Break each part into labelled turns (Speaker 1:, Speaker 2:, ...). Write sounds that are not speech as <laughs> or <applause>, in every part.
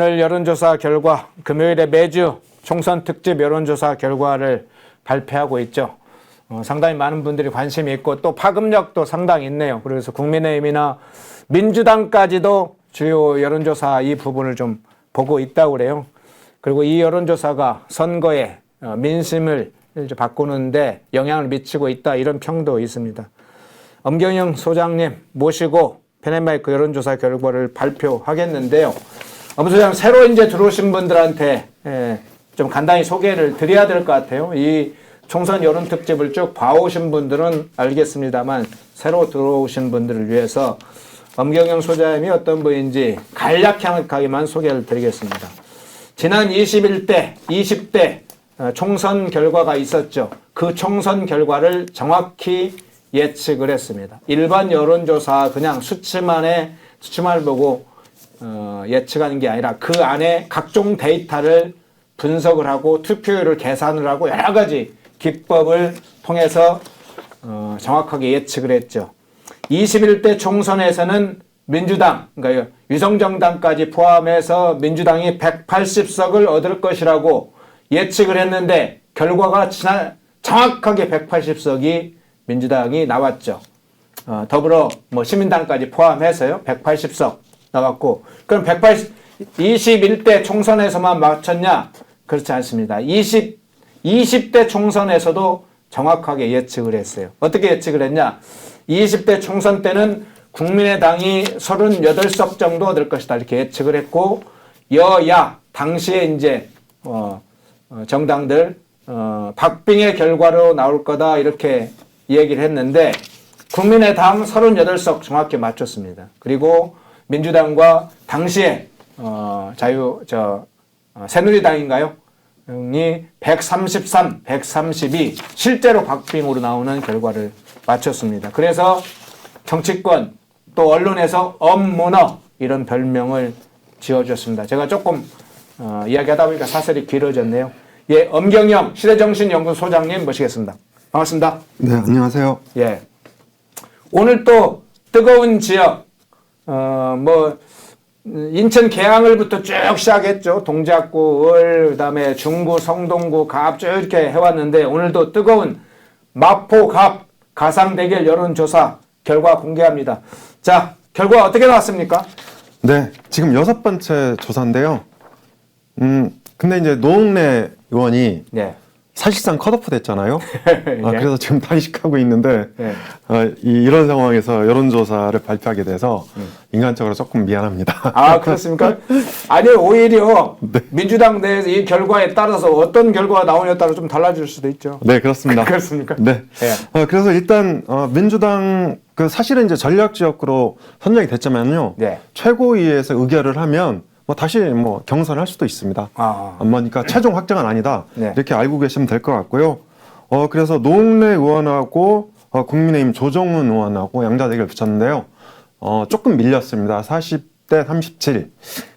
Speaker 1: 오늘 여론조사 결과 금요일에 매주 총선 특집 여론조사 결과를 발표하고 있죠. 어, 상당히 많은 분들이 관심이 있고 또 파급력도 상당히 있네요. 그래서 국민의힘이나 민주당까지도 주요 여론조사 이 부분을 좀 보고 있다고 그래요. 그리고 이 여론조사가 선거에 어, 민심을 바꾸는데 영향을 미치고 있다 이런 평도 있습니다. 엄경영 소장님 모시고 페넷마이크 여론조사 결과를 발표하겠는데요. 엄 소장 새로 이제 들어오신 분들한테 예, 좀 간단히 소개를 드려야 될 것 같아요. 이 총선 여론 특집을 쭉 봐오신 분들은 알겠습니다만 새로 들어오신 분들을 위해서 엄경영 소장님이 어떤 분인지 간략하게만 소개를 드리겠습니다. 지난 21대, 20대 어, 총선 결과가 있었죠. 그 총선 결과를 정확히 예측을 했습니다. 일반 여론조사 그냥 수치만에 수치만을 보고 어, 예측하는 게 아니라 그 안에 각종 데이터를 분석을 하고 투표율을 계산을 하고 여러 가지 기법을 통해서 어, 정확하게 예측을 했죠. 21대 총선에서는 민주당, 그러니까 위성정당까지 포함해서 민주당이 180석을 얻을 것이라고 예측을 했는데 결과가 지난 정확하게 180석이 민주당이 나왔죠. 어, 더불어 뭐 시민당까지 포함해서요. 180석 나왔고 그럼 180 21대 총선에서만 맞췄냐? 그렇지 않습니다. 20 20대 총선에서도 정확하게 예측을 했어요. 어떻게 예측을 했냐? 20대 총선 때는 국민의당이 38석 정도 얻을 것이다. 이렇게 예측을 했고, 여야, 당시에 이제, 어, 어, 정당들, 어, 박빙의 결과로 나올 거다. 이렇게 얘기를 했는데, 국민의당 38석 정확히 맞췄습니다. 그리고 민주당과 당시에, 어, 자유, 저, 어, 새누리당인가요? 이 133, 132 실제로 박빙으로 나오는 결과를 맞췄습니다. 그래서 정치권 또 언론에서 엄문어 이런 별명을 지어줬습니다. 제가 조금 어, 이야기하다 보니까 사설이 길어졌네요. 예, 엄경영 시대정신연구 소장님 모시겠습니다. 반갑습니다.
Speaker 2: 네, 안녕하세요.
Speaker 1: 예. 오늘 또 뜨거운 지역, 어, 뭐, 인천 계양을부터 쭉 시작했죠. 동작구, 을, 그 다음에 중구, 성동구, 갑 쭉 이렇게 해왔는데 오늘도 뜨거운 마포, 갑, 가상 대결 여론조사 결과 공개합니다. 자, 결과 어떻게 나왔습니까?
Speaker 2: 네, 지금 여섯 번째 조사인데요. 음, 근데 이제 노웅래 의원이
Speaker 1: 네.
Speaker 2: 사실상 컷오프 됐잖아요. <laughs> 아,
Speaker 1: 예.
Speaker 2: 그래서 지금 단식하고 있는데
Speaker 1: 예.
Speaker 2: 아, 이, 이런 상황에서 여론조사를 발표하게 돼서 인간적으로 조금 미안합니다.
Speaker 1: 아, 그렇습니까? <laughs> 아니, 오히려 민주당 내에서 이 결과에 따라서 어떤 결과가 나오냐에 따라 좀 달라질 수도 있죠.
Speaker 2: 네, 그렇습니다. <laughs>
Speaker 1: 그렇습니까?
Speaker 2: 네.
Speaker 1: 예.
Speaker 2: 어, 그래서 일단 어, 민주당 그 사실은 이제 전략 지역구로 선정이 됐지만요.
Speaker 1: 네.
Speaker 2: 최고위에서 의결을 하면 뭐 다시 뭐 경선할 수도 있습니다.
Speaker 1: 아.
Speaker 2: 그러니까 최종 확정은 아니다.
Speaker 1: 네.
Speaker 2: 이렇게 알고 계시면 될 것 같고요. 어 그래서 노웅래 의원하고 어, 국민의힘 조정훈 의원하고 양자 대결 붙였는데요. 어 조금 밀렸습니다. 40대 37.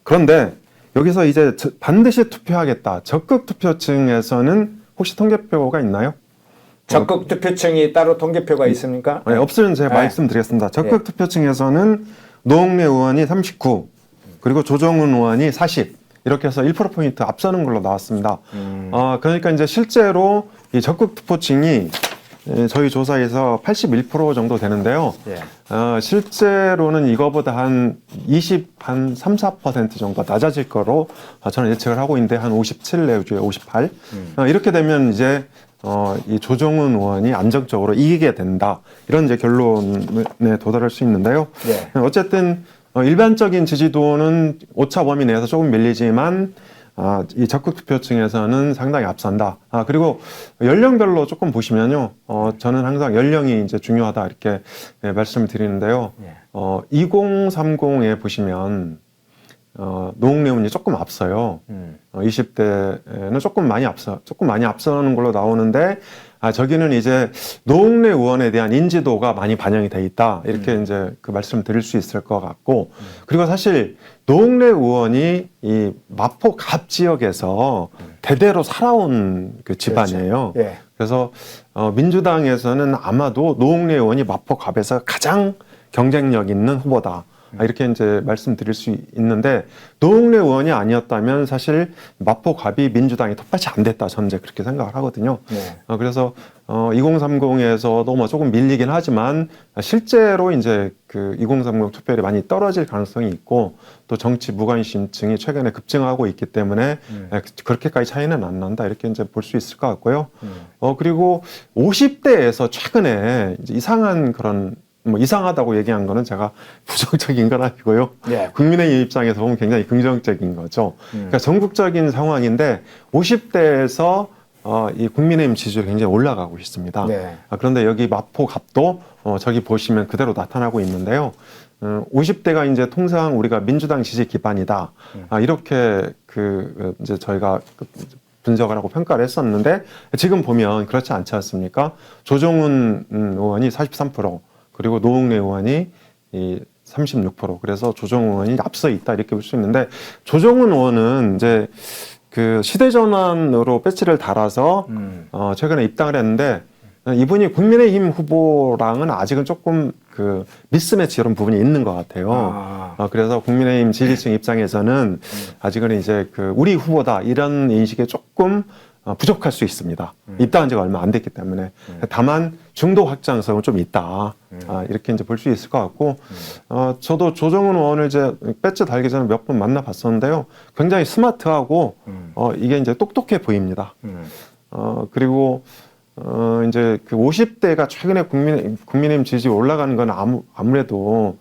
Speaker 2: 그런데 여기서 이제 저- 반드시 투표하겠다. 적극 투표층에서는 혹시 통계표가 있나요?
Speaker 1: 적극 투표층이 따로 통계표가 있습니까?
Speaker 2: 네, 없으면 제가
Speaker 1: 네.
Speaker 2: 말씀드리겠습니다. 적극 투표층에서는 노웅래 의원이 39, 그리고 조정훈 의원이 40. 이렇게 해서 1%포인트 앞서는 걸로 나왔습니다. 어, 그러니까 이제 실제로 이 적극 투표층이 에, 저희 조사에서 81% 정도 되는데요.
Speaker 1: 예.
Speaker 2: 어, 실제로는 이거보다 한 20, 한 3, 4% 정도 낮아질 거로 어, 저는 예측을 하고 있는데 한 57 내주에 58. 어, 이렇게 되면 이제 어, 이 조정훈 의원이 안정적으로 이기게 된다. 이런 이제 결론에 도달할 수 있는데요.
Speaker 1: 예.
Speaker 2: 어쨌든 어, 일반적인 지지도는 오차 범위 내에서 조금 밀리지만 아, 이 적극 투표층에서는 상당히 앞선다. 아, 그리고 연령별로 조금 보시면요. 어, 저는 항상 연령이 이제 중요하다 이렇게 예, 말씀을 드리는데요.
Speaker 1: 예.
Speaker 2: 어, 2030에 보시면 어, 노웅래 의원이 조금 앞서요.
Speaker 1: 음.
Speaker 2: 어, 20대는 조금 많이 앞서, 조금 많이 앞서는 걸로 나오는데, 아, 저기는 이제 노웅래 의원에 대한 인지도가 많이 반영이 돼 있다. 이렇게
Speaker 1: 음.
Speaker 2: 이제 그 말씀을 드릴 수 있을 것 같고, 그리고 사실 노웅래 의원이 이 마포 갑 지역에서 대대로 살아온 그 집안이에요.
Speaker 1: 예.
Speaker 2: 그래서 어, 민주당에서는 아마도 노웅래 의원이 마포 갑에서 가장 경쟁력 있는 후보다. 아, 이렇게 이제 말씀드릴 수 있는데 노웅래 의원이 아니었다면 사실 마포갑이 민주당이 텃밭이 안 됐다 저는 이제 그렇게 생각을 하거든요.
Speaker 1: 네.
Speaker 2: 어, 그래서 어, 2030에서도 뭐 조금 밀리긴 하지만 실제로 이제 그 2030 투표율이 많이 떨어질 가능성이 있고 또 정치 무관심증이 최근에 급증하고 있기 때문에 에, 그렇게까지 차이는 안 난다 이렇게 이제 볼 수 있을 것 같고요. 어 그리고 50대에서 최근에 이상한 그런 뭐 이상하다고 얘기한 거는 제가 <laughs> 부정적인 건 아니고요.
Speaker 1: 네.
Speaker 2: 국민의 입장에서 보면 굉장히 긍정적인 거죠. 그러니까 전국적인 상황인데 50대에서 어, 이 국민의힘 지지율이 굉장히 올라가고 있습니다.
Speaker 1: 네.
Speaker 2: 아, 그런데 여기 마포 갑도 어, 저기 보시면 그대로 나타나고 있는데요. 어, 50대가 이제 통상 우리가 민주당 지지 기반이다. 아, 이렇게 그 어, 이제 저희가 그 분석을 하고 평가를 했었는데 지금 보면 그렇지 않지 않습니까? 조정훈 음, 의원이 43% 그리고 노웅래 의원이 이 36% 그래서 조정훈 의원이 앞서 있다 이렇게 볼 수 있는데 조정훈 의원은 이제 그 시대전환으로 배지를 달아서
Speaker 1: 음.
Speaker 2: 어, 최근에 입당을 했는데 이분이 국민의힘 후보랑은 아직은 조금 그 미스매치 이런 부분이 있는 것 같아요.
Speaker 1: 아.
Speaker 2: 어, 그래서 국민의힘 지지층 입장에서는 아직은 이제 그 우리 후보다 이런 인식에 조금 어, 부족할 수 있습니다. 입당한 지가 얼마 안 됐기 때문에. 다만 중도 확장성은 좀 있다. 아, 이렇게 이제 볼 수 있을 것 같고, 어, 저도 조정훈 의원을 이제 배지 달기 전에 몇 번 만나봤었는데요. 굉장히 스마트하고, 어, 이게 이제 똑똑해 보입니다.
Speaker 1: 음.
Speaker 2: 어, 그리고, 어, 이제 그 50대가 최근에 국민, 국민의힘 지지 올라가는 건 아무, 아무래도,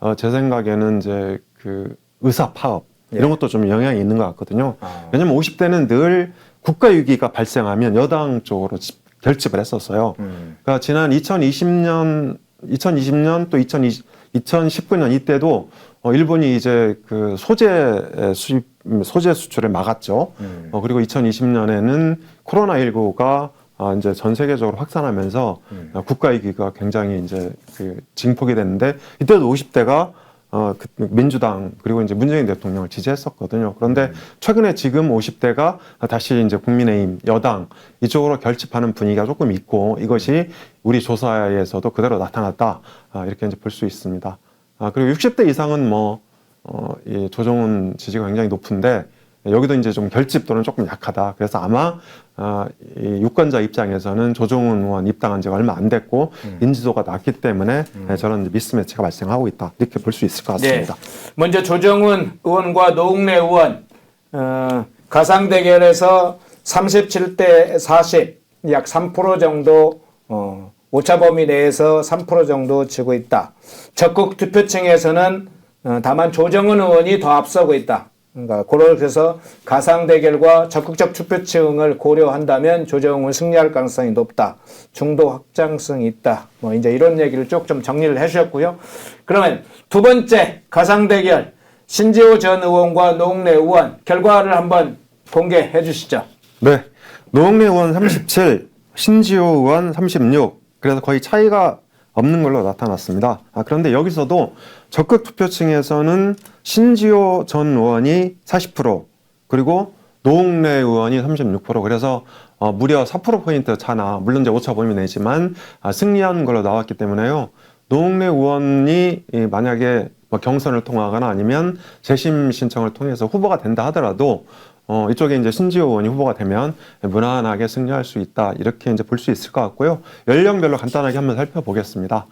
Speaker 2: 어, 제 생각에는 이제 그 의사 파업, 이런 것도 좀 영향이 있는 것 같거든요.
Speaker 1: 아.
Speaker 2: 왜냐면 50대는 늘 국가 위기가 발생하면 여당 쪽으로 집- 결집을 했었어요.
Speaker 1: 음.
Speaker 2: 그러니까 지난 2020년, 2020년 또 2020, 2019년 이때도 어, 일본이 이제 그 소재 수입, 소재 수출을 막았죠.
Speaker 1: 음.
Speaker 2: 어, 그리고 2020년에는 코로나 19가 아, 이제 전 세계적으로 확산하면서
Speaker 1: 음.
Speaker 2: 어, 국가 위기가 굉장히 이제 그 징폭이 됐는데 이때도 50대가 어, 그 민주당 그리고 이제 문재인 대통령을 지지했었거든요. 그런데 최근에 지금 50대가 다시 이제 국민의힘 여당 이쪽으로 결집하는 분위기가 조금 있고 이것이 우리 조사에서도 그대로 나타났다 아, 이렇게 이제 볼 수 있습니다. 아, 그리고 60대 이상은 뭐 어, 이 조정훈 지지가 굉장히 높은데 여기도 이제 좀 결집도는 조금 약하다. 그래서 아마 아, 이 유권자 입장에서는 조정훈 의원 입당한 지가 얼마 안 됐고 인지도가 낮기 때문에 네, 저런 이제 미스매치가 발생하고 있다. 이렇게 볼 수 있을 것 같습니다.
Speaker 1: 네. 먼저 조정훈 의원과 노웅래 의원 어, 가상 대결에서 37대 40, 약 3% 정도 어, 오차 범위 내에서 3% 정도 지고 있다. 적극 투표층에서는 어, 다만 조정훈 의원이 더 앞서고 있다. 그러니까 그걸 그래서 가상 대결과 적극적 투표층을 고려한다면 조정훈 승리할 가능성이 높다. 중도 확장성이 있다. 뭐 이제 이런 얘기를 쭉 좀 정리를 해주셨고요. 그러면 두 번째 가상 대결 신지호 전 의원과 노웅래 의원 결과를 한번 공개해 주시죠.
Speaker 2: 네. 노영래 의원 37, 신지호 의원 36. 그래서 거의 차이가 없는 걸로 나타났습니다. 아, 그런데 여기서도 적극 투표층에서는 신지호 전 의원이 40%, 그리고 노웅래 의원이 36%. 그래서 어, 무려 4%포인트 차나, 물론 이제 오차 범위 내지만 아, 승리한 걸로 나왔기 때문에요. 노웅래 의원이 이 만약에 뭐 경선을 통하거나 아니면 재심 신청을 통해서 후보가 된다 하더라도 어, 이쪽에 이제 신지호 의원이 후보가 되면 무난하게 승리할 수 있다. 이렇게 이제 볼 수 있을 것 같고요. 연령별로 간단하게 한번 살펴보겠습니다.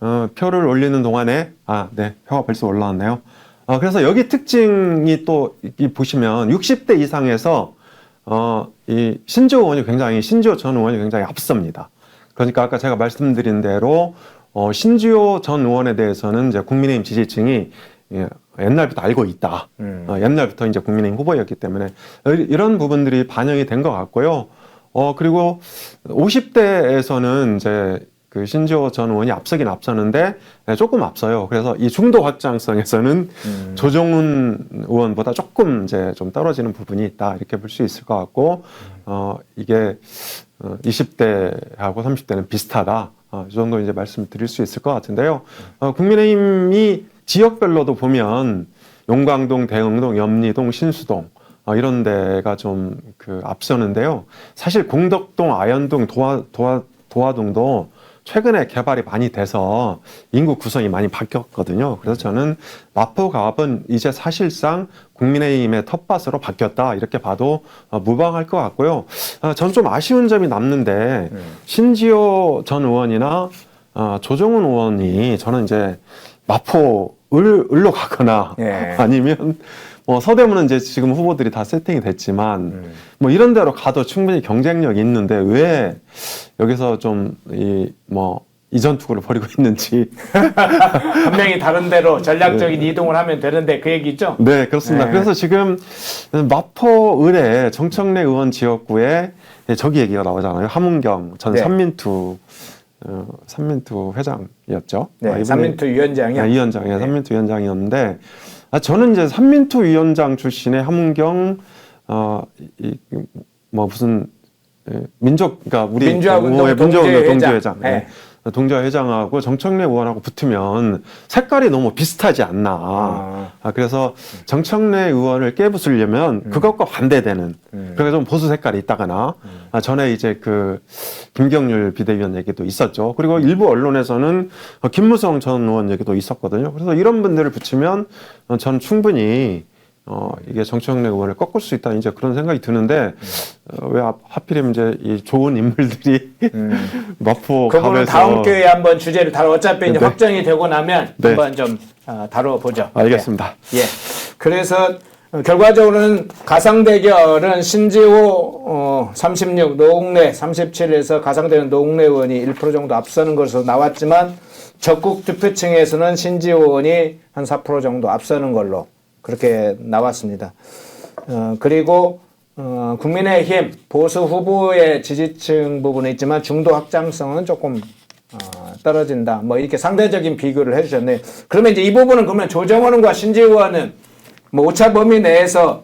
Speaker 2: 어, 표를 올리는 동안에, 아, 네, 표가 벌써 올라왔네요. 어, 그래서 여기 특징이 또, 이 보시면 60대 이상에서, 어, 이 신지호 의원이 굉장히, 신지호 전 의원이 굉장히 앞섭니다. 그러니까 아까 제가 말씀드린 대로, 어, 신지호 전 의원에 대해서는 이제 국민의힘 지지층이 예, 옛날부터 알고 있다. 어, 옛날부터 이제 국민의힘 후보였기 때문에 이- 이런 부분들이 반영이 된 것 같고요. 어, 그리고 50대에서는 이제 그 신지호 전 의원이 앞서긴 앞서는데 네, 조금 앞서요. 그래서 이 중도 확장성에서는 조정훈 의원보다 조금 이제 좀 떨어지는 부분이 있다. 이렇게 볼 수 있을 것 같고, 어, 이게 어, 20대하고 30대는 비슷하다. 어, 이 정도 이제 말씀드릴 수 있을 것 같은데요. 어, 국민의힘이 지역별로도 보면 용광동, 대흥동, 염리동, 신수동 어, 이런 데가 좀 그 앞서는데요. 사실 공덕동, 아현동, 도화, 도화, 도화동도 최근에 개발이 많이 돼서 인구 구성이 많이 바뀌었거든요. 그래서 저는 마포갑은 이제 사실상 국민의힘의 텃밭으로 바뀌었다 이렇게 봐도 어, 무방할 것 같고요. 어, 저는 좀 아쉬운 점이 남는데 신지호 전 의원이나 어, 조정훈 의원이 저는 이제 마포 을, 을로 가거나
Speaker 1: 예. <laughs>
Speaker 2: 아니면 뭐 서대문은 이제 지금 후보들이 다 세팅이 됐지만 뭐 이런 데로 가도 충분히 경쟁력이 있는데 왜 여기서 좀 이 뭐 이전 투구를 벌이고 있는지 <laughs>
Speaker 1: 분명히 다른 데로 전략적인 이동을 하면 되는데 그 얘기죠.
Speaker 2: 네 그렇습니다.
Speaker 1: 네.
Speaker 2: 그래서 지금 마포 을의 정청래 의원 지역구에 저기 얘기가 나오잖아요. 함은경 전
Speaker 1: 네.
Speaker 2: 삼민투 어, 삼민투 회장이었죠.
Speaker 1: 네,
Speaker 2: 아,
Speaker 1: 삼민투 위원장이요.
Speaker 2: 네, 위원장이에요.
Speaker 1: 네.
Speaker 2: 삼민투 위원장이었는데 아, 저는 이제 삼민투 위원장 출신의 함은경 어 이 뭐 무슨 예, 민족 그러니까 우리
Speaker 1: 민주화 운동
Speaker 2: 뭐, 예, 민주화운동
Speaker 1: 동지회장.
Speaker 2: 동지회장
Speaker 1: 네.
Speaker 2: 네. 동지화 회장하고 정청래 의원하고 붙으면 색깔이 너무 비슷하지 않나.
Speaker 1: 아.
Speaker 2: 아, 그래서 정청래 의원을 깨부수려면
Speaker 1: 음.
Speaker 2: 그것과 반대되는 그러니까 좀 보수 색깔이 있다거나
Speaker 1: 음.
Speaker 2: 아, 전에 이제 그 김경률 비대위원 얘기도 있었죠. 그리고 일부 언론에서는 어, 김무성 전 의원 얘기도 있었거든요. 그래서 이런 분들을 붙이면 어, 전 충분히 어, 이게 정청래 의원을 꺾을 수 있다 이제 그런 생각이 드는데 어, 왜 하- 하필이면 이제 이 좋은 인물들이 <laughs> 마포
Speaker 1: 그거는
Speaker 2: 갑에서
Speaker 1: 다음 기회에 한번 주제를 다뤄 어차피 이제
Speaker 2: 네.
Speaker 1: 확정이 되고 나면
Speaker 2: 네.
Speaker 1: 한번 좀 아, 다뤄보죠.
Speaker 2: 알겠습니다.
Speaker 1: 예. 그래서 어, 결과적으로는 가상 대결은 신지호 어, 36, 노웅래 37에서 가상되는 노웅래 의원이 1% 정도 앞서는 것으로 나왔지만 적국 투표층에서는 신지호 의원이 한 4% 정도 앞서는 걸로 그렇게 나왔습니다. 어, 그리고 어, 국민의힘 보수 후보의 지지층 부분은 있지만 중도 확장성은 조금 어, 떨어진다. 뭐 이렇게 상대적인 비교를 해주셨네요. 그러면 이제 이 부분은 그러면 조정원 의원과 신지호 의원은 뭐 오차 범위 내에서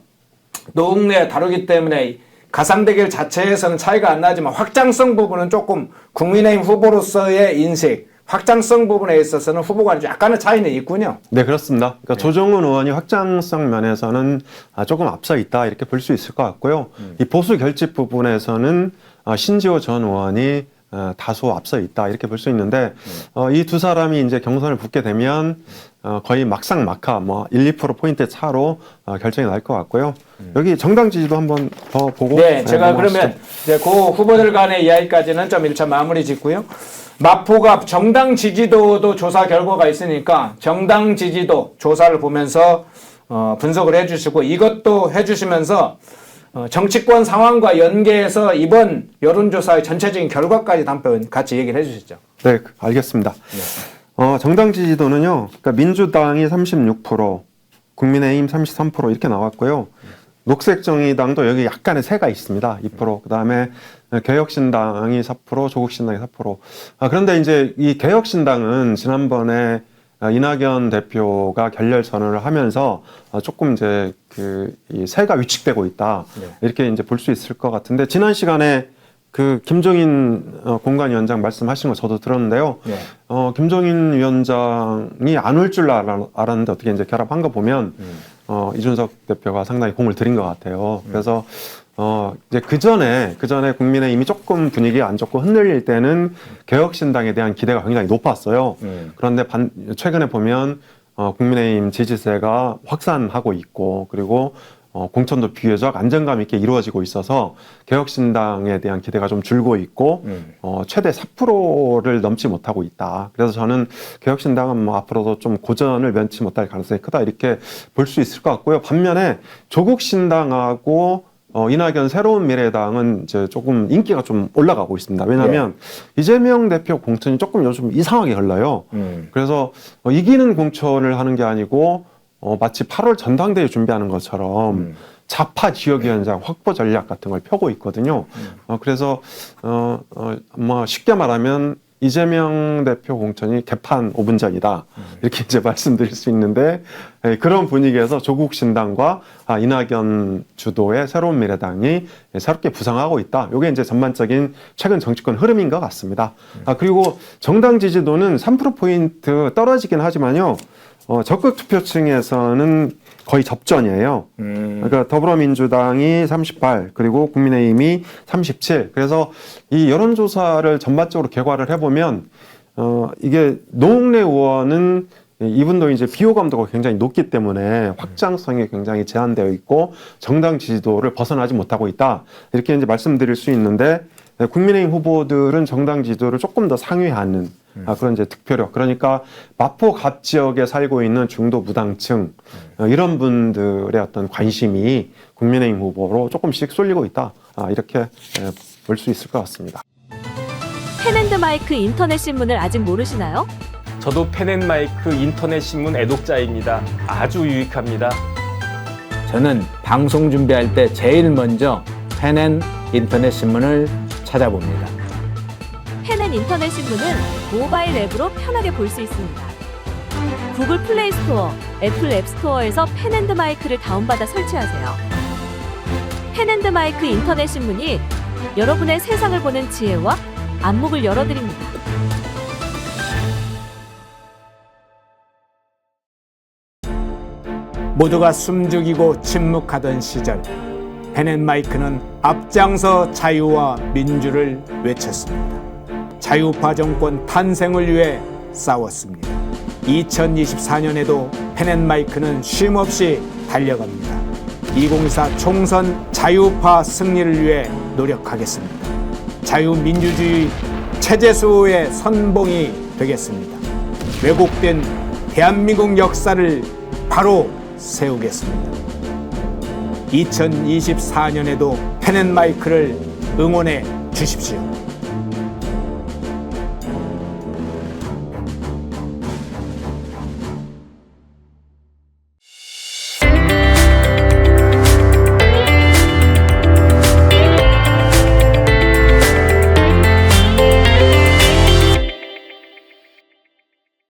Speaker 1: 노웅래 다루기 때문에 가상 대결 자체에서는 차이가 안 나지만 확장성 부분은 조금 국민의힘 후보로서의 인식, 확장성 부분에 있어서는 후보 간에 약간의 차이는 있군요.
Speaker 2: 네 그렇습니다. 그러니까 조정훈 의원이 확장성 면에서는 아, 조금 앞서 있다 이렇게 볼 수 있을 것 같고요. 이 보수 결집 부분에서는 아, 신지호 전 의원이 어, 다소 앞서 있다 이렇게 볼 수 있는데 어, 이 두 사람이 이제 경선을 붙게 되면 어, 거의 막상 막하 뭐 1, 2% 포인트 차로 어, 결정이 날 것 같고요. 여기 정당 지지도 한번 더 보고
Speaker 1: 네, 제가
Speaker 2: 넘어가시죠.
Speaker 1: 그러면 이제 그 후보들 간의 이야기까지는 좀 1차 마무리 짓고요. 마포가 정당 지지도도 조사 결과가 있으니까 정당 지지도 조사를 보면서 어, 분석을 해주시고 이것도 해주시면서 어, 정치권 상황과 연계해서 이번 여론조사의 전체적인 결과까지 한번 같이 얘기를 해주시죠.
Speaker 2: 네, 그- 알겠습니다. 어, 정당 지지도는요, 그러니까 민주당이 36%, 국민의힘 33% 이렇게 나왔고요. 녹색정의당도 여기 약간의 새가 있습니다. 2%. 그 다음에 개혁신당이 4%, 조국신당이 4%. 아, 그런데 이제 이 개혁신당은 지난번에 아, 이낙연 대표가 결렬 선언을 하면서 아, 조금 이제 그이 새가 위축되고 있다. 이렇게 이제 볼 수 있을 것 같은데 지난 시간에 그 김종인 어, 공관위원장 말씀하신 거 저도 들었는데요.
Speaker 1: 네.
Speaker 2: 어, 김종인 위원장이 안 올 줄 알았는데 어떻게 이제 결합한 거 보면 어, 이준석 대표가 상당히 공을 들인 것 같아요. 그래서 어, 이제 그 전에 그 전에 국민의힘이 조금 분위기가 안 좋고 흔들릴 때는 개혁신당에 대한 기대가 굉장히 높았어요. 그런데 반, 최근에 보면 어, 국민의힘 지지세가 확산하고 있고 그리고 어, 공천도 비교적 안정감 있게 이루어지고 있어서 개혁신당에 대한 기대가 좀 줄고 있고 어, 최대 4%를 넘지 못하고 있다. 그래서 저는 개혁신당은 뭐 앞으로도 좀 고전을 면치 못할 가능성이 크다 이렇게 볼 수 있을 것 같고요. 반면에 조국신당하고 어, 이낙연 새로운 미래당은 이제 조금 인기가 좀 올라가고 있습니다. 왜냐하면 이재명 대표 공천이 조금 요즘 이상하게 흘러요. 그래서 어, 이기는 공천을 하는 게 아니고 어, 마치 8월 전당대회 준비하는 것처럼 좌파 지역위원장 확보 전략 같은 걸 펴고 있거든요. 어, 그래서 어, 어, 뭐 쉽게 말하면 이재명 대표 공천이 개판 5분 전이다 이렇게 이제 <laughs> 말씀드릴 수 있는데 예, 그런 분위기에서 조국 신당과 아, 이낙연 주도의 새로운 미래당이 새롭게 부상하고 있다. 이게 이제 전반적인 최근 정치권 흐름인 것 같습니다. 아, 그리고 정당 지지도는 3% 포인트 떨어지긴 하지만요. 어, 적극 투표층에서는 거의 접전이에요. 그러니까 더불어민주당이 38 그리고 국민의힘이 37. 그래서 이 여론조사를 전반적으로 개괄을 해보면 어 이게 노웅래 의원은 이분도 이제 비호 감도가 굉장히 높기 때문에 확장성이 굉장히 제한되어 있고 정당 지지도를 벗어나지 못하고 있다 이렇게 이제 말씀드릴 수 있는데 국민의힘 후보들은 정당 지지도를 조금 더 상회하는 아, 그런 이제 득표력 그러니까 마포 갑 지역에 살고 있는 중도 무당층 어, 이런 분들의 어떤 관심이 국민의힘 후보로 조금씩 쏠리고 있다 아, 이렇게 볼 수 있을 것 같습니다.
Speaker 3: 펜앤드마이크 인터넷 신문을 아직 모르시나요?
Speaker 4: 저도 펜앤마이크 인터넷 신문 애독자입니다. 아주 유익합니다.
Speaker 1: 저는 방송 준비할 때 제일 먼저 펜앤 인터넷 신문을 찾아봅니다.
Speaker 3: 펜앤 인터넷 신문은 모바일 앱으로 편하게 볼 수 있습니다. 구글 플레이 스토어, 애플 앱 스토어에서 펜앤드 마이크를 다운받아 설치하세요. 펜앤드 마이크 인터넷 신문이 여러분의 세상을 보는 지혜와 안목을 열어드립니다.
Speaker 1: 모두가 숨죽이고 침묵하던 시절 펜앤마이크는 앞장서 자유와 민주를 외쳤습니다. 자유파 정권 탄생을 위해 싸웠습니다. 2024년에도 펜앤마이크는 쉼없이 달려갑니다. 2024 총선 자유파 승리를 위해 노력하겠습니다. 자유민주주의 체제수호의 선봉이 되겠습니다. 왜곡된 대한민국 역사를 바로 세우겠습니다. 2024년에도 펜앤마이크를 응원해 주십시오.